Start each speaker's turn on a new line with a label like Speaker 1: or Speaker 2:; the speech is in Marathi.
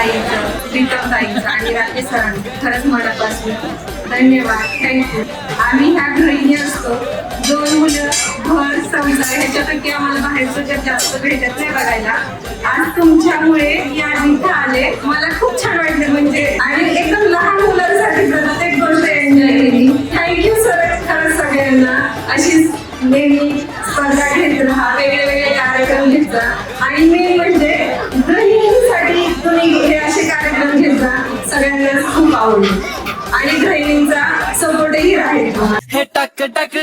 Speaker 1: आणि राकेश सरांचं. खरंच मनापासून धन्यवाद. थँक्यू आम्ही ह्या घरी असतो. दोन मुलं घर संसार ह्याच्यापैकी आम्हाला बाहेरचं जग जास्त भेटत नाही बघायला. आज तुमच्यामुळे या इथं आले. मला खूप छान वाटलं म्हणजे. आणि एकदम लहान मुलांसाठी प्रत्येक गोष्ट एन्जॉय केली. थँक्यू सर खरंच सगळ्यांना. अशीच नेहमी स्पर्धा घेत राहा. वेगळे वेगळे कार्यक्रम घेत आणि मेन म्हणजे जा सगळ्यांना खूप आणि गृहिणींचा सपोर्टही राहील.
Speaker 2: हे टक टक